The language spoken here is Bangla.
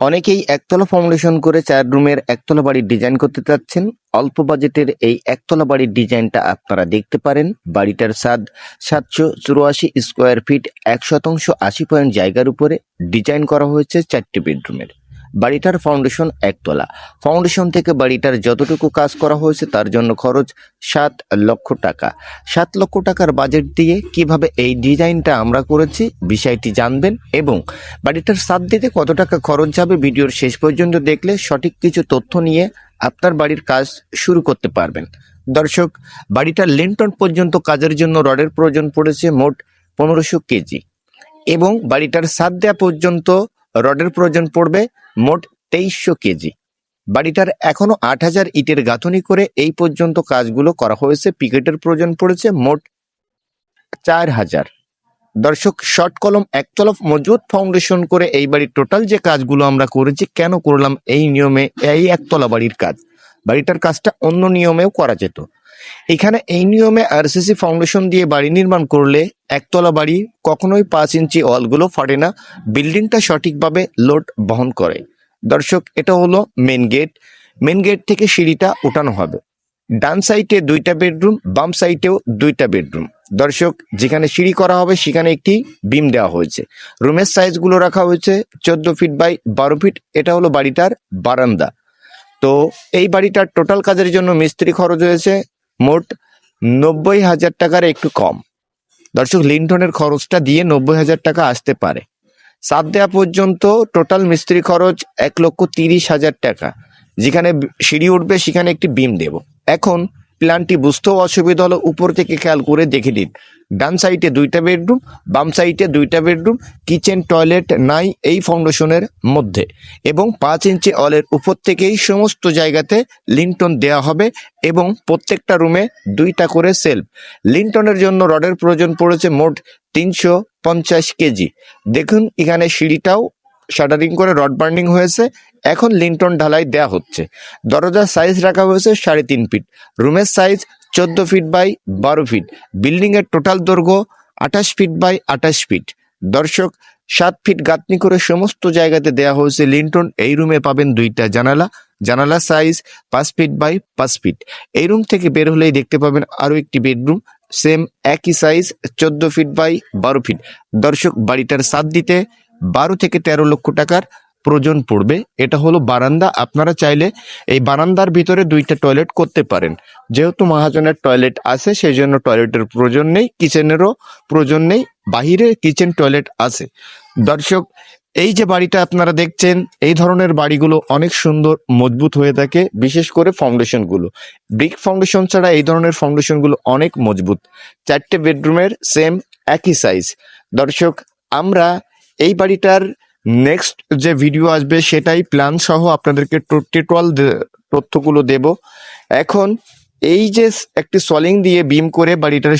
অনেকেই একতলা ফাউন্ডেশন করে চার রুমের একতলা বাড়ির ডিজাইন করতে চাচ্ছেন। অল্প বাজেটের এই একতলা বাড়ির ডিজাইনটা আপনারা দেখতে পারেন। বাড়িটার স্বাদ সাতশো চুরাশি স্কোয়ার ফিট এক শতাংশ আশি পয়েন্ট জায়গার উপরে ডিজাইন করা হয়েছে চারটি বেডরুমের বাড়িটার ফাউন্ডেশন একতলা। ফাউন্ডেশন থেকে বাড়িটার যতটুকু কাজ করা হয়েছে তার জন্য খরচ সাত লক্ষ টাকা। সাত লক্ষ টাকার বাজেট দিয়ে কীভাবে এই ডিজাইনটা আমরা করেছি বিষয়টি জানবেন এবং বাড়িটার সাত দিতে কত টাকা খরচ যাবে ভিডিওর শেষ পর্যন্ত দেখলে সঠিক কিছু তথ্য নিয়ে আপনার বাড়ির কাজ শুরু করতে পারবেন। দর্শক বাড়িটার লিন্টন পর্যন্ত কাজের জন্য রডের প্রয়োজন পড়েছে মোট পনেরোশো কেজি এবং বাড়িটার সাত দেওয়া পর্যন্ত রডের প্রয়োজন পড়বে মোট তেইশশো কেজি। বাড়িটার এখনও আট হাজার ইটের গাঁথনি করে এই পর্যন্ত কাজগুলো করা হয়েছে। পিকেটের প্রয়োজন পড়েছে মোট চার হাজার। দর্শক, শর্ট কলম, একতলফ মজবুত ফাউন্ডেশন করে এই বাড়ির টোটাল যে কাজগুলো আমরা করেছি, কেন করলাম এই নিয়মে এই একতলা বাড়ির কাজ? বাড়িটার কাজটা অন্য নিয়মেও করা যেত। এখানে এই নিয়মে আরসিসি ফাউন্ডেশন দিয়ে বাড়ি নির্মাণ করলে একতলা বাড়ি কখনোই পাঁচ ইঞ্চি ওয়ালগুলো ফাটে না। বিল্ডিংটা সঠিকভাবে লোড বহন করে। দর্শক, এটা হলো মেন গেট মেন গেট থেকে সিঁড়িটা উঠানো হবে। ডান সাইডে দুইটা বেডরুম বাম সাইডেও দুইটা বেডরুম দর্শক, যেখানে সিঁড়ি করা হবে সেখানে একটি বিম দেওয়া হয়েছে। রুমের সাইজগুলো রাখা হয়েছে চোদ্দ ফিট বাই বারো ফিট এটা হলো বাড়িটার বারান্দা। তো এই বাড়িটার টোটাল কাজের জন্য মিস্ত্রি খরচ হয়েছে মোট নব্বই হাজার টাকার একটু কম। দর্শক, লিন্টনের খরচটা দিয়ে নব্বই হাজার টাকা আসতে পারে। সাত দেওয়া পর্যন্ত টোটাল মিস্ত্রি খরচ এক লক্ষ তিরিশ হাজার টাকা। যেখানে সিঁড়ি উঠবে, সেখানে একটি বিম দেব। এখন প্ল্যানটি বুঝতেও অসুবিধা হলো উপর থেকে খেয়াল করে দেখে দিন ডান সাইডে দুইটা বেডরুম, বাম সাইডে দুইটা বেডরুম, কিচেন, টয়লেট নাই এই ফাউন্ডেশনের মধ্যে এবং পাঁচ ইঞ্চি অলের উপর থেকেই সমস্ত জায়গাতে লিন্টন দেওয়া হবে এবং প্রত্যেকটা রুমে দুইটা করে সেলফ। লিন্টনের জন্য রডের প্রয়োজন পড়েছে মোট তিনশো পঞ্চাশ কেজি। দেখুন, এখানে সিঁড়িটাও শাটারিং করে রড বার্নিং হয়েছে এখন লিন্টন ঢালাই দেয়া হচ্ছে। দরজার সাইজ রাখা হয়েছে সাড়ে তিন ফিট রুমের সাইজ চোদ্দ ফিট বাই বারো ফিট বিল্ডিং এর টোটাল দৈর্ঘ্য আঠাশ ফিট বাই আঠাশ ফিট দর্শক, সাত ফিট গাঁথনি করে সমস্ত জায়গাতে দেয়া হয়েছে লিন্টন। এই রুমে পাবেন দুইটা জানালা। জানালা সাইজ পাঁচ ফিট বাই পাঁচ ফিট এই রুম থেকে বের হলেই দেখতে পাবেন আরও একটি বেডরুম সেম একই সাইজ চোদ্দ ফিট বাই বারো ফিট দর্শক, বাড়িটার সাত দিতে বারো থেকে তেরো লক্ষ টাকার প্রয়োজন পড়বে। এটা হলো বারান্দা। আপনারা চাইলে এই বারান্দার ভিতরে দুইটা টয়লেট করতে পারেন। যেহেতু মহাজনের টয়লেট আছে সেই জন্য টয়লেটের প্রয়োজন নেই কিচেনেরও প্রয়োজন নেই, বাহিরে কিচেন টয়লেট আছে। দর্শক, এই যে বাড়িটা আপনারা দেখছেন, এই ধরনের বাড়িগুলো অনেক সুন্দর, মজবুত হয়ে থাকে, বিশেষ করে ফাউন্ডেশনগুলো ব্রিক ফাউন্ডেশন ছাড়া এই ধরনের ফাউন্ডেশনগুলো অনেক মজবুত। চারটে বেডরুমের সেম একই সাইজ দর্শক, আমরা এই বাড়িটার নেক্সট যে ভিডিও আসবে সেটাই প্ল্যান সহ আপনাদেরকে টোটাল তথ্যগুলো দেব। এখন এই যে একটি সলিং দিয়ে বিম করে বাড়িটার